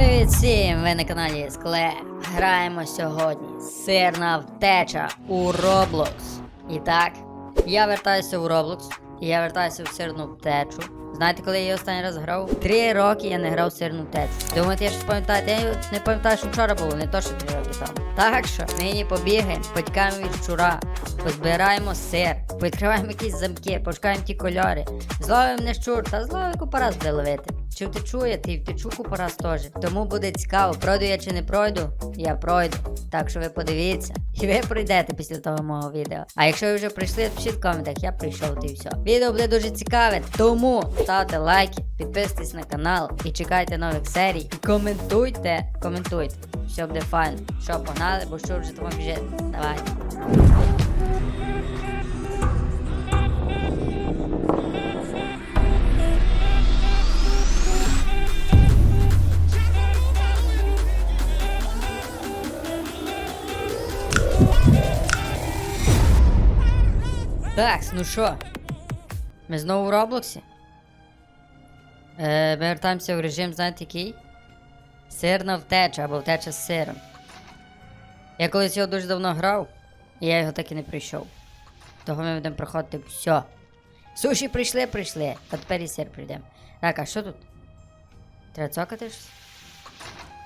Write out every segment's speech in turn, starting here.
Привіт всім! Ви на каналі Скле. Граємо сьогодні сирна втеча у Roblox. І так, я вертаюся в Roblox, я вертаюся в сирну втечу. Знаєте, коли я її останній раз грав? Три роки я не грав в сирну втечу. Думаєте, я щось пам'ятаю? Я не пам'ятаю, що вчора було, не то, що три роки тому. Так що, нині побігаємо, потікаємо від щура, позбираємо сир, відкриваємо якісь замки, пошукаємо ті кольори, зловимо не щур, та зловимо купарас буде ловити. Втечу я, ти втечу купарас теж. Тому буде цікаво, пройду я чи не пройду, я пройду. Так що ви подивіться. І ви пройдете після того мого відео. А якщо ви вже прийшли, пишіть в коментах, я прийшов, ти і все. Відео буде дуже цікаве, тому ставте лайки, підписуйтесь на канал і чекайте нових серій. І коментуйте, коментуйте. Все буде файно. Що, погнали, бо що вже тому біжить. Давай. Так, ну що? Ми знову в Роблоксі? Е, ми вертаємося в режим, знаєте який? Сирна втеча або втеча з сиром. Я колись його дуже давно грав, і я його так і не прийшов. Того ми будемо проходити все. Суші прийшли, прийшли. А тепер і сир прийдемо. Так, а що тут? Треба цокати щось?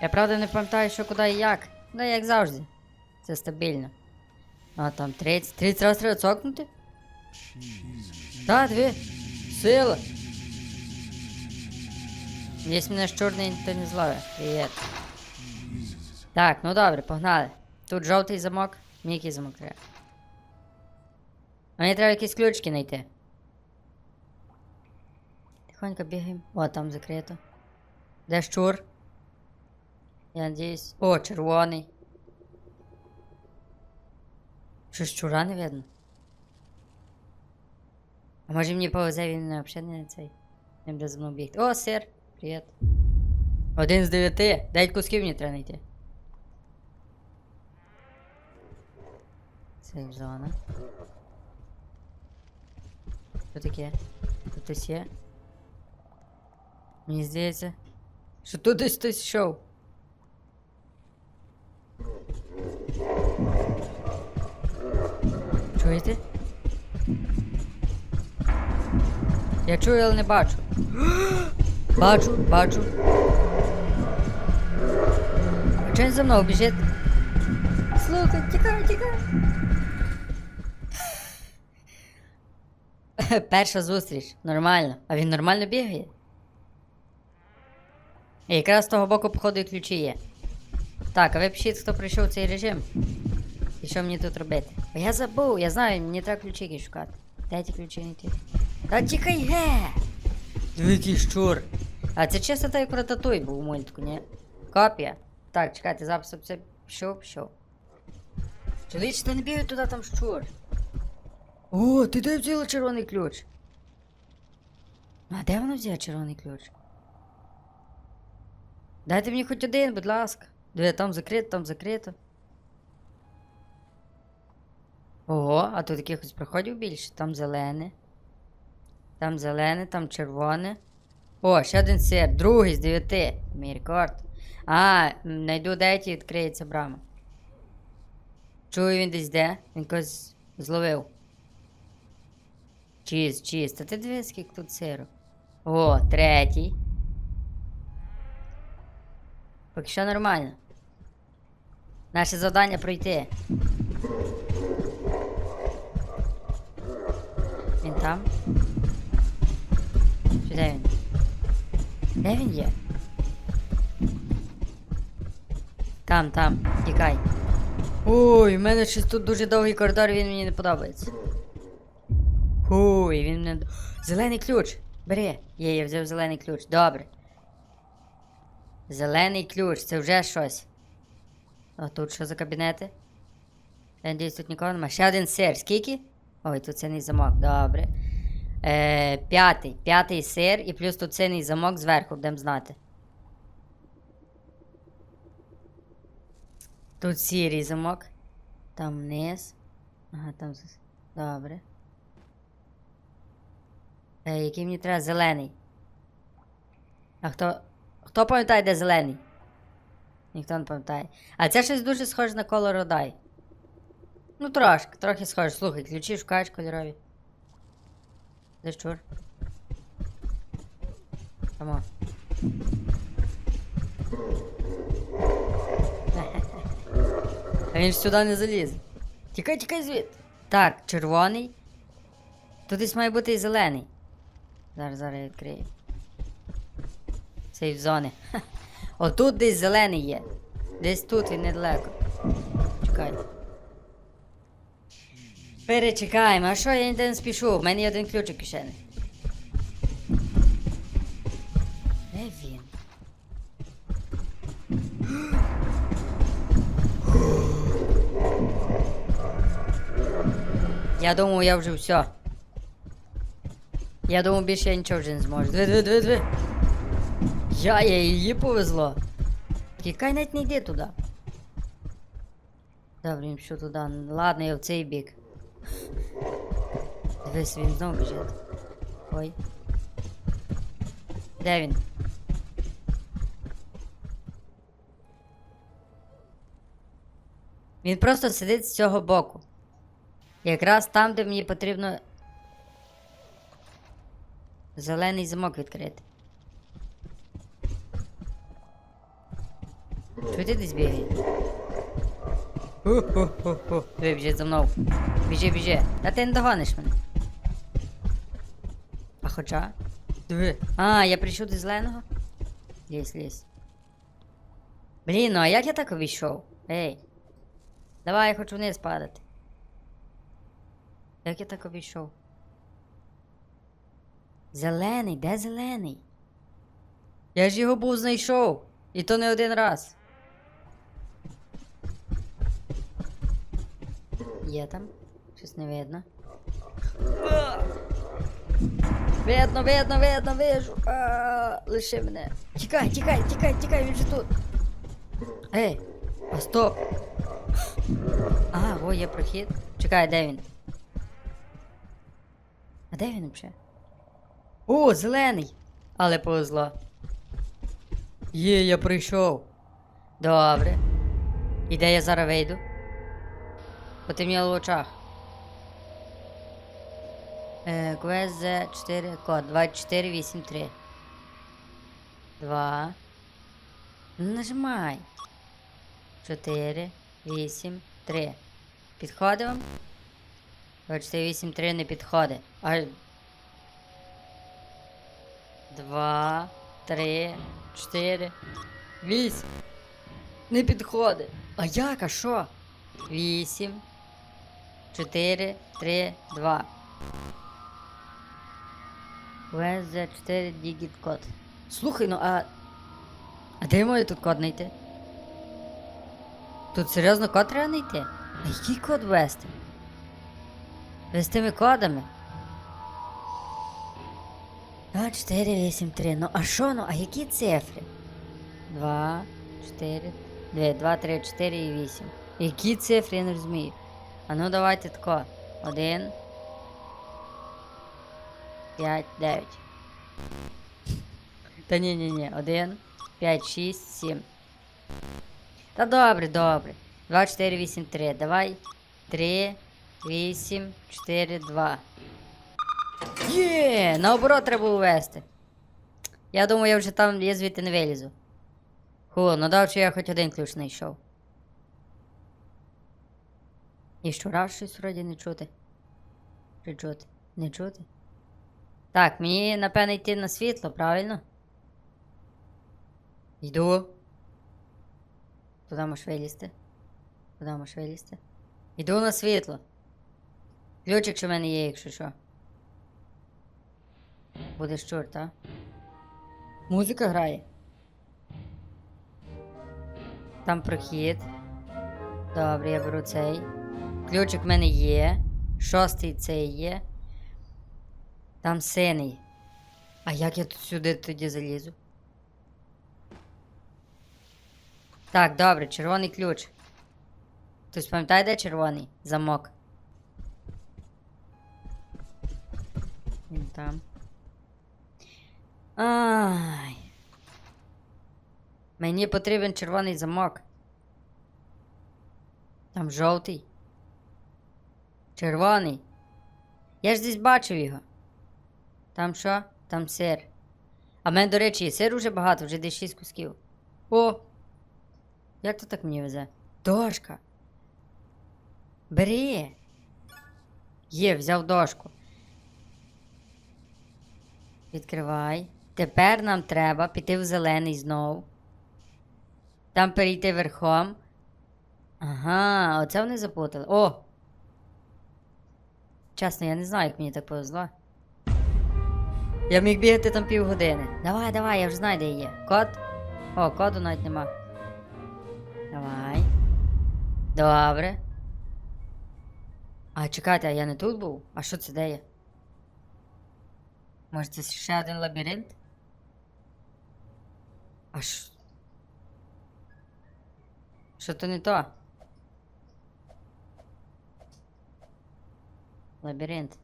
Я правда не пам'ятаю, що куди і як. Да як завжди. Це стабільно. А там 30. 30 разів треба цокнути? Так, дві. Сила. Десь мене ж чорний ніхто не зловить. Привіт. Так, ну добре, погнали. Тут жовтий замок. Мені замок треба. Мені треба якісь ключики знайти. Тихонько бігаємо. О, там закрито. Де щур? Я надіюсь. О, червоний. Що щура не видно? А може мені повезе він взагалі не цей. Не буде. О, сир! Привіт. Один з дев'яти. Дев'ять кусків мені треба знайти. Сейф зона. Що таке? Тут хтось є? Мені здається. Що тут десь хтось йшов. Чуєте? Я чую, але не бачу. Бачу, бачу. А чого він за мною біжить? Слухай, тікай, тікай. Перша зустріч, нормально. А він нормально бігає? І якраз з того боку, походу, і ключі є. Так, а ви пишіть, хто прийшов в цей режим. І що мені тут робити? Я забув, я знаю, мені треба ключі якісь шукати. Де ті ключі знайти? Та тікай ге! Який щур. А це чисто той як рататуй був у мультику, ні? Копія. Так, чекайте, запис це пішов, пішов. Чоловіч, ти не бігай туди там щур. О, ти де взяла червоний ключ? А де вона взяла червоний ключ? Дайте мені хоч один, будь ласка. Диви, там закрито, там закрито. Ого, а тут якихось проходів більше. Там зелене. Там зелене, там червоне. О, ще один сир, другий з дев'яти. Мій рекорд. А, найду дев'ять і відкриється брама. Чую він десь де. Він когось зловив. Чіз, чіз. Та ти дивись, скільки тут сиру. О, третій. Поки що нормально. Наше завдання пройти. Він там? Де він? Де він є? Там, там, тікай. Ой, в мене щось тут дуже довгий коридор, він мені не подобається. Хуй, він мене. Зелений ключ! Бери. Є, я взяв зелений ключ. Добре. Зелений ключ, це вже щось. А тут що за кабінети? Я надіюсь, тут нікого немає. Ще один сир. Скільки? Ой, тут синий замок, добре. Е, п'ятий. П'ятий сир і плюс тут синий замок зверху, будемо знати. Тут сірий замок. Там вниз. Ага, там. Добре. Е, який мені треба зелений. А хто. Хто пам'ятає, де зелений? Ніхто не пам'ятає. А це щось дуже схоже на коло Родай. Ну, трошки, трохи схоже. Слухай, ключі шукаєш кольорові. Де щур? Тамо. А він ж сюди не залізе. Тікай, тікай звідти. Так, червоний. Тут десь має бути і зелений. Зараз, зараз я відкрию. Сейф зони. Отут десь зелений є. Десь тут він недалеко. Чекай. Перечекаємо, а що я ніде не спішу? В мене є один ключик кишені. Де він? Я думав, я вже все. Я думав, більше я нічого вже не зможу. Диви, диви, диви, диви. Я, її повезло. Тікай навіть не йди туди. Добре, що туди. Ладно, я в цей бік. Дивись, він знову біжить. Ой. Де він? Він просто сидить з цього боку. Якраз там, де мені потрібно зелений замок відкрити. Чого ти десь бігає? Диви, біжи за мною. Біжи, біжи. Та ти не догониш мене. А хоча. Диви. А, я прийшов до зеленого? Лізь, лізь. Блін, ну а як я так обійшов? Ей. Давай, я хочу вниз падати. Як я так обійшов? Зелений, де зелений? Я ж його був знайшов. І то не один раз. Є там? Щось не видно. Видно, видно, видно, вижу. Лиши мене. Тікай, тікай, тікай, тікай, він же тут. Ей, а стоп. А, о, є прохід. Чекай, де він? А де він взагалі? О, зелений! Але повезло. Є, я прийшов. Добре. І де я зараз вийду? Потемніло в очах. Квест за 4 код 2483. 2. Ну, Нажимай. 4, 8, 3. Підходить вам? 24, 8, 3 не підходить. А... 2, 3, 4, 8. Не підходить. А як, а що? 8, 4, 3, 2. вз 4 дігіт код. Слухай, ну а. А де я тут код знайти? Тут серйозно код треба знайти? А який код ввести? Ви з тими кодами? 2, 4, 8, 3. Ну а що, ну, а які цифри? 2, 4, 2, 2, 3, 4 і 8. Які цифри, я не розумію. А ну давайте тако. 1, 5, 9. Та ні, ні, ні. 1, 5, 6, 7. Та добре, добре. 2, 4, 8, 3. Давай. 3, 8, 4, 2. Є! Наоборот треба ввести. Я думаю, я вже там я звідти не вилізу. Ху, ну дав, я хоч один ключ знайшов. І що раз щось вроді не чути. Чи чути? Не чути? Так, мені напевно йти на світло, правильно? Йду. Туди можеш вилізти. Туди можеш вилізти. Йду на світло. Ключик що в мене є, якщо що. Буде щур, так? Музика грає. Там прохід. Добре, я беру цей. Ключик в мене є. Шостий цей є. Там синий. А як я тут сюди тоді залізу? Так, добре, червоний ключ. Хтось пам'ятає, де червоний замок? Він там. Ай. Мені потрібен червоний замок. Там жовтий. Червоний. Я ж десь бачив його. Там що? Там сир. А в мене, до речі, сир уже багато, вже десь 6 кусків. О! Як то так мені везе? Дошка. Бери. Є, взяв дошку. Відкривай. Тепер нам треба піти в зелений знов. Там перейти верхом. Ага, оце вони заплутали. О! Чесно, я не знаю, як мені так повезло. Я міг бігати там півгодини. Давай, давай, я вже знаю, де є. Код? О, коду навіть нема. Давай. Добре. А чекайте, а я не тут був? А що це де є? Може, це ще один лабіринт? А що? Що то не то? Лабіринт.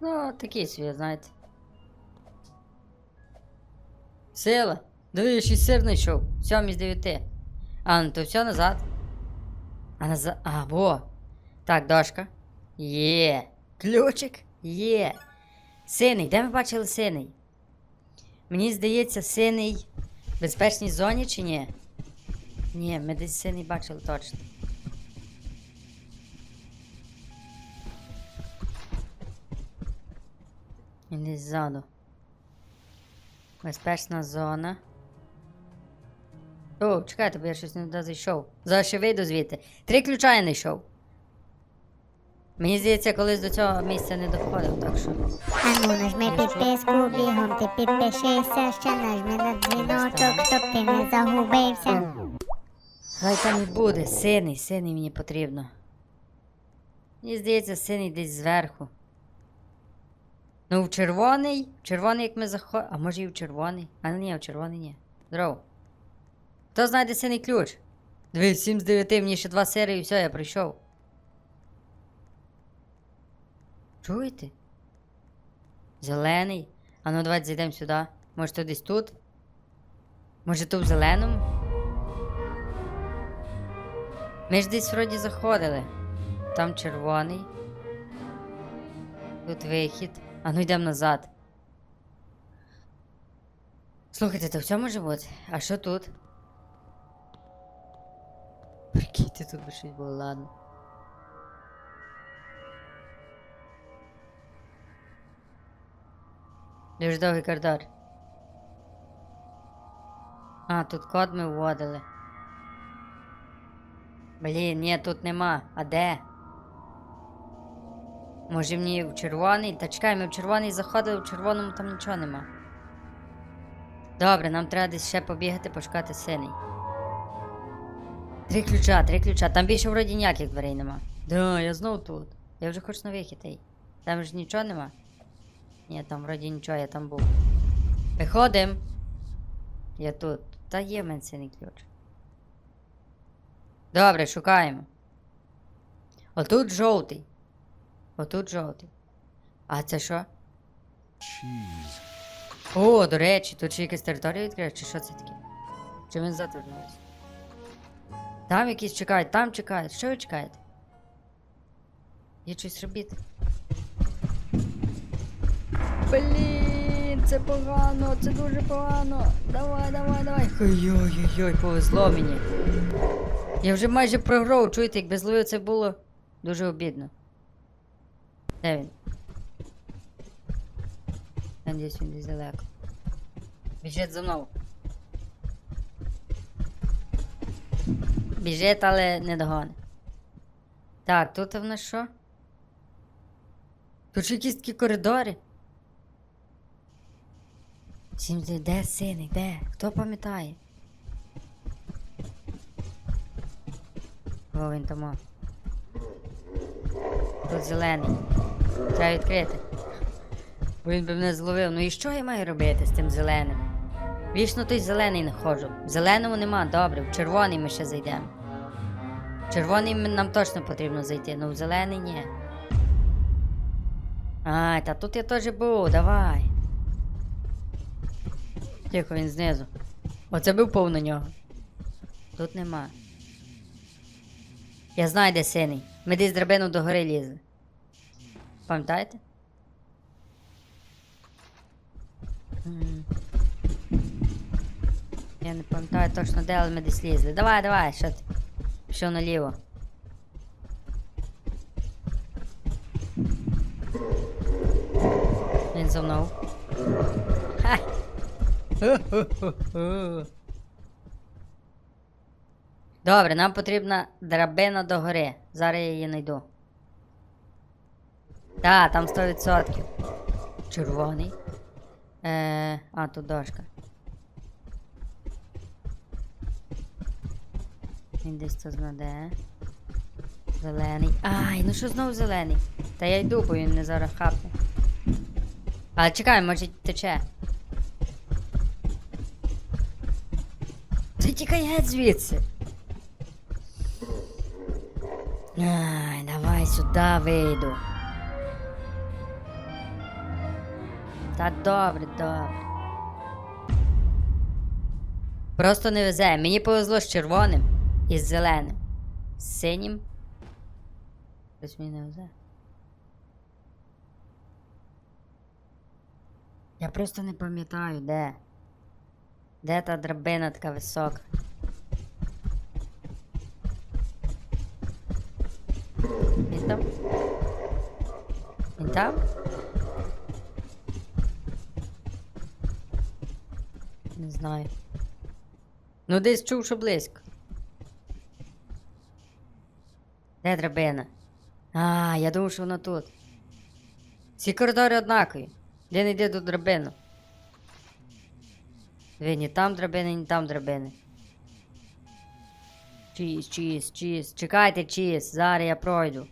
Ну, такий свій, знаєте. Сила. Ще й сир знайшов. Сьом із дев'яти. А, ну то все назад. А назад. А, во. Так, дошка. Є. Ключик? Є. Синий. Де ми бачили синий? Мені здається, синий в безпечній зоні чи ні? Ні, ми десь синий бачили точно. Він десь ззаду. Безпечна зона. О, чекайте, бо я щось не туди зайшов. Зараз ще вийду звідти. Три ключа я не йшов. Мені здається, колись до цього місця не доходив, так що. Ану, нажми підписку, бігом ти підпишися, ще нажми на дзвіночок, щоб ти не загубився. Хай там і буде, синий, синий мені потрібно. Мені здається, синий десь зверху. Ну, в червоний, в червоний, як ми заходимо. А може і в червоний? А ні, в червоний ні. Здорово. Хто знайде синий ключ? Диви, 7 з 9, мені ще два сири і все, я прийшов. Чуєте? Зелений. А ну давайте зайдемо сюди. Може, то десь тут? Може, тут в зеленому? Ми ж десь вроді заходили. Там червоний. Тут вихід. А ну йдемо назад. Слухайте, то все може бути? А що тут? Прикиньте, тут би щось було, ладно. Дуже довгий коридор. А, тут код ми вводили. Блін, ні, тут нема. А де? Може мені в червоний? Та чекай, ми в червоний заходили, в червоному там нічого нема. Добре, нам треба десь ще побігати, пошукати синий. Три ключа, три ключа. Там більше вроді ніяких дверей нема. Да, я знов тут. Я вже хочу на вихід. ей. Там ж нічого нема. Ні, там вроді нічого, я там був. Виходим. Я тут. Та є в мене синий ключ. Добре, шукаємо. Отут жовтий. Отут жовтий. А це що? Cheese. О, до речі, тут ще якась територія відкриє, чи що це таке? Чи ми назад вернулися? Там якісь чекають, там чекають. Що ви чекаєте? Є щось робити. Блін, це погано, це дуже погано. Давай, давай, давай. Ой-ой-ой, повезло мені. Я вже майже програв, чуєте, якби зловив це було дуже обідно. Де він? Надіюсь, він десь далеко. Біжить за мною. Біжить, але не догоне. Так, тут в нас що? Тут ж якісь такі коридори. Сім, де- де сини, де? Хто пам'ятає? О, він там. Тут зелений. Треба відкрити. Він би мене зловив. Ну і що я маю робити з тим зеленим? Вічно той зелений не ходжу. В зеленому нема, добре, в червоний ми ще зайдемо. В червоний нам точно потрібно зайти, ну в зелений ні. Ай, та тут я теж був, давай. Тихо, він знизу. Оце був пов на нього. Тут нема. Я знаю, де синий. Ми десь драбину до гори лізли. Пам'ятаєте? Я не пам'ятаю точно де, але ми десь лізли. Давай, давай, що ти? Пішов наліво. Він за мною. Добре, нам потрібна драбина до гори. Зараз я її знайду. Так, там 100%. Червоний. Е, а, тут дошка. Він десь тут знаде. Зелений. Ай, ну що знову зелений? Та я йду, бо він не зараз хапне. Але чекай, може тече. Ти тікай геть звідси. Ай, давай сюди вийду. Та добре, добре. Просто не везе. Мені повезло з червоним і з зеленим. З синім. Хтось мені не везе. Я просто не пам'ятаю, де. Де та драбина така висока? Він там? Він там? Не знаю. Ну десь чув, що близько. Де драбина? А, я думав, що вона тут. Всі коридори однакові. Де не йде до драбину. Ви ні там драбини, ні там драбини. Чіз, чіз, чіз. Чекайте, чіз. Зараз я пройду.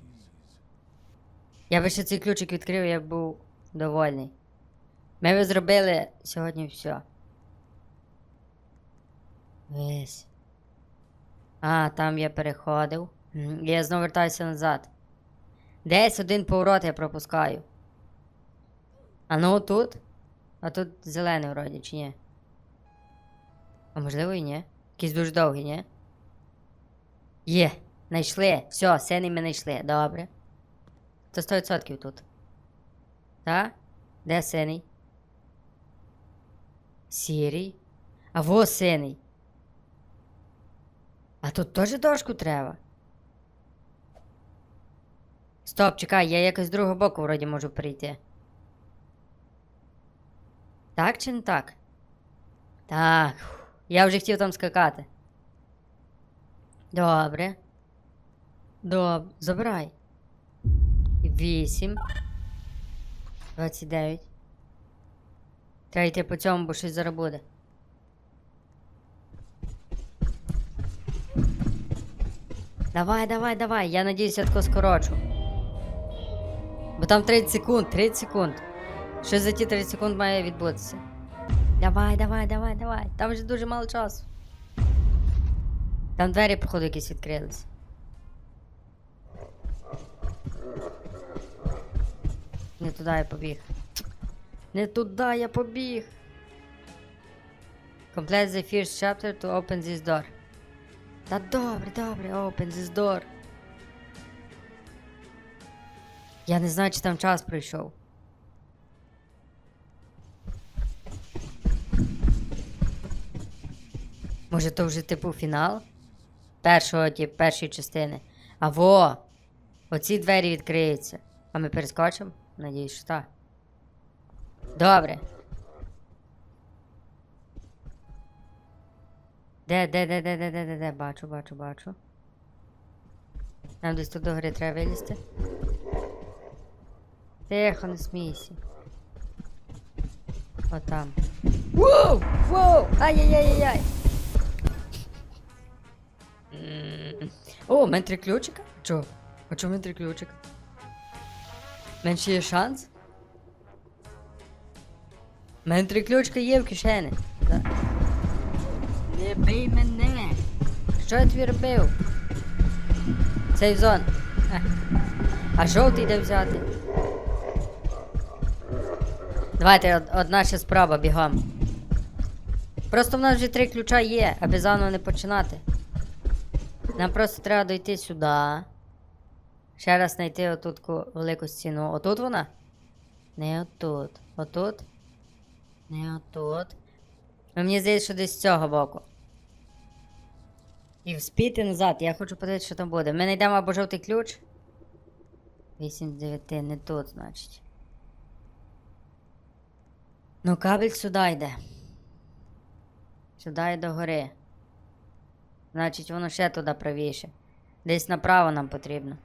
Я би ще цей ключик відкрив, я б був довольний. Ми би зробили сьогодні все. Весь. А, там я переходив. Я знову вертаюся назад. Десь один поворот я пропускаю. А ну тут? А тут зелений вроді, чи ні? А можливо і ні. Якийсь дуже довгий, ні? Є, знайшли. Все, синий ми знайшли. Добре. Це 100% тут. Так? Де синий? Сірий. А во синий. А тут теж дошку треба. Стоп, чекай, я якось з другого боку вроді можу прийти. Так чи не так? Так. Я вже хотів там скакати. Добре. Добре. Забирай. Вісім. Двадцять дев'ять. Треба йти по цьому, бо щось зараз буде. Давай, давай, давай. Я надіюсь, я тако скорочу. Бо там 30 секунд, 30 секунд. Що за ті 30 секунд має відбутися? Давай, давай, давай, давай. Там вже дуже мало часу. Там двері, походу, якісь відкрились. Не туди я побіг. Не туди я побіг. Complete the first chapter to open this door. Та добре, добре, open this door. Я не знаю, чи там час пройшов. Може, то вже типу фінал? Першого, типу, першої частини. А во! Оці двері відкриються. А ми перескочимо? Надіюсь, що так. Добре. Де, де, де, де, де, де, де, де? Бачу, бачу, бачу. Нам десь тут до гори треба вилізти. Тихо, не смійся. Отам. Воу! Воу! Ай-яй-яй-яй! М. О, у мене три ключика? Чо? А чому три ключика? Менше є шанс? У мене три ключика є в кишені. Не бий мене! Що я робив? Сейф зон. А, а жовтий де взяти? Давайте одна ще спроба бігом. Просто в нас вже три ключа є, аби заново не починати. Нам просто треба дойти сюди. Ще раз знайти отут велику стіну. Отут вона? Не отут. Отут? Не отут. Ну, мені здається, що десь з цього боку. І вспіти назад. Я хочу подивитися, що там буде. Ми знайдемо або жовтий ключ. 8 з 9, не тут, значить. Ну, кабель сюди йде. Сюди і до гори. Значить, воно ще туди правіше. Десь направо нам потрібно.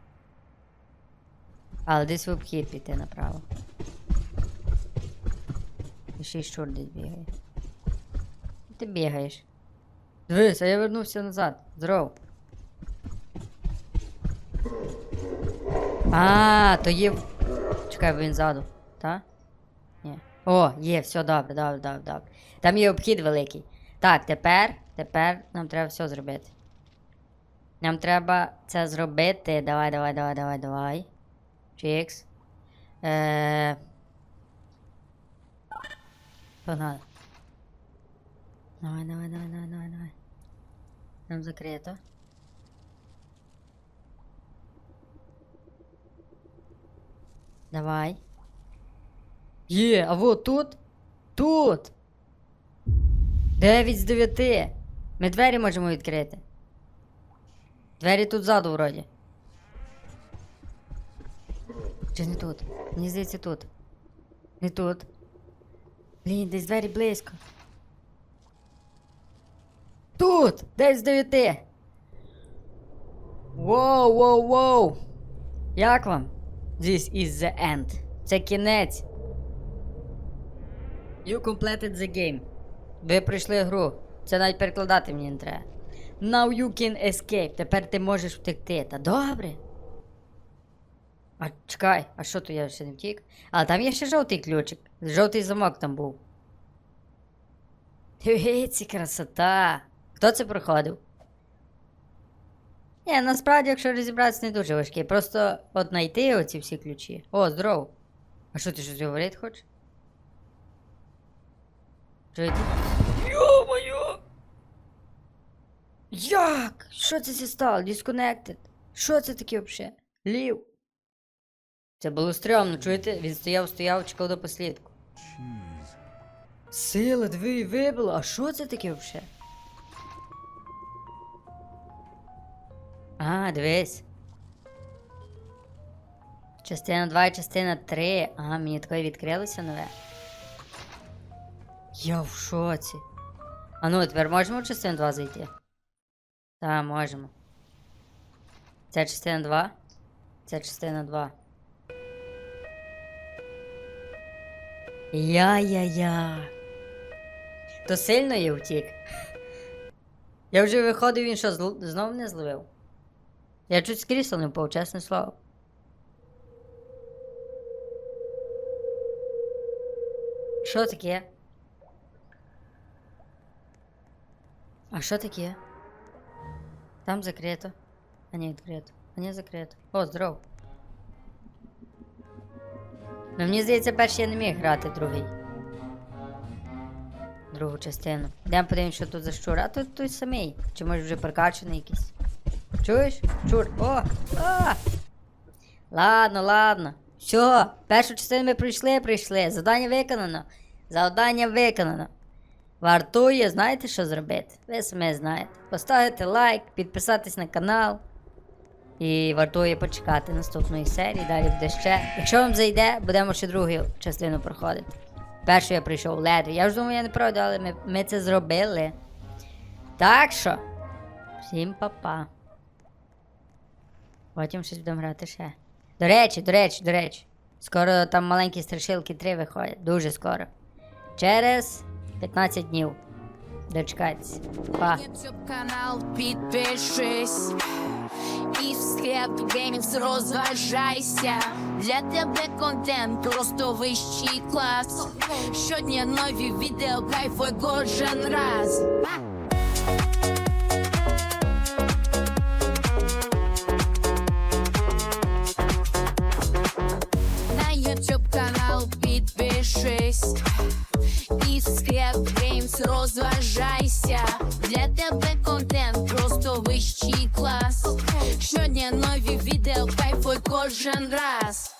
Але десь в обхід піти направо. І ще й щур десь бігає. Ти бігаєш. Дивись, а я вернувся назад. Здоров. А, то є. Чекай, він ззаду. Та? Ні. О, є, все добре, добре, добре, добре. Там є обхід великий. Так, тепер, тепер нам треба все зробити. Нам треба це зробити. Давай, давай, давай, давай, давай. Чікс. Е... Погнали. Давай, давай, давай, давай, давай, давай. Нам закрито. Давай. Є, а вот тут? Тут. 9 з 9. Ми двері можемо відкрити. Двері тут ззаду вроді. Чи не тут? Мені здається тут. Не тут. Блін, десь двері близько. Тут! 9 з 9. Воу, воу, воу. Як вам? This is the end. Це кінець. You completed the game. Ви пройшли гру. Це навіть перекладати мені не треба. Now you can escape. Тепер ти можеш втекти. Та добре. А чекай, а що то я ще не втік? А там є ще жовтий ключик. Жовтий замок там був. Дивіться, красота. Хто це проходив? Ні, насправді, якщо розібратися, не дуже важкий. Просто от знайти оці всі ключі. О, здорово. А що ти щось говорити хочеш? Чуєте? Йо-моє! Як? Що це зі стало? Disconnected. Що це таке взагалі? Лів. Це було стрьомно, чуєте? Він стояв, стояв, чекав до послідку. Сила, диви, вибило. А що це таке взагалі? А, дивись. Частина 2 і частина 3. Ага, мені таке відкрилося нове. Я в шоці. А ну, тепер можемо в частину 2 зайти? Так, можемо. Це частина 2. Це частина 2. Я-я-я. То сильно я втік. Я вже виходив, він що, знов не зловив? Я чуть з крісла не чесне слово. Що таке? А що таке? Там закрито. А не відкрито. А не закрито. О, здоров. Ну мені здається, перший я не міг грати другий. Другу частину. Йдемо подивимось, що тут за щур. А тут той самий. Чи може вже прокачаний якийсь. Чуєш? Чур. О! А! Ладно, ладно. Все, першу частину ми пройшли, пройшли. Завдання виконано. Завдання виконано. Вартує, знаєте, що зробити? Ви самі знаєте. Поставити лайк, підписатись на канал. І вартує почекати наступної серії, далі буде ще. Якщо вам зайде, будемо ще другу частину проходити. Першу я прийшов ледве. Я ж думаю, я не пройду, але ми, ми це зробили. Так що, всім па-па. Потім щось будемо грати ще. До речі, до речі, до речі. Скоро там маленькі страшилки 3 виходять. Дуже скоро. Через 15 днів. Дочекайтесь. Па. Канал підпишись і в склеп розважайся. Для тебе контент просто вищий клас. Щодня нові відео, кайфуй кожен раз. Канал И скреп розважайся. розважайся. Для тебе контент просто вищий клас. Щодня нові відео, кайфуй кожен раз.